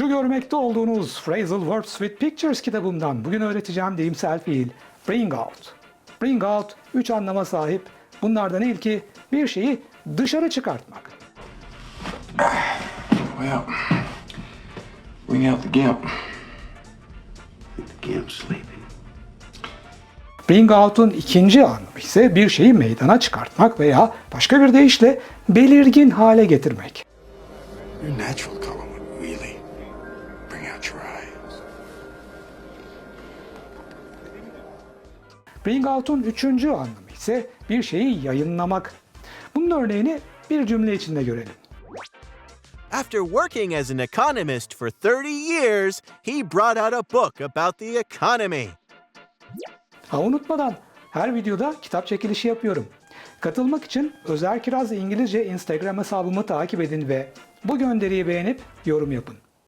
Şu görmekte olduğunuz Phrasal Words with Pictures kitabımdan bugün öğreteceğim deyimsel fiil bring out. Bring out üç anlama sahip. Bunlardan ilki bir şeyi dışarı çıkartmak. Well, bring out the gimp. The gimp's sleeping. Bring out'un ikinci anlamı ise bir şeyi meydana çıkartmak veya başka bir deyişle belirgin hale getirmek. Your natural color would really Bring out'un üçüncü anlamı ise bir şeyi yayınlamak. Bunun örneğini bir cümle içinde görelim. After working as an economist for 30 years, he brought out a book about the economy. Ha unutmadan her videoda kitap çekilişi yapıyorum. Katılmak için Özer Kiraz İngilizce Instagram hesabımı takip edin ve bu gönderiyi beğenip yorum yapın.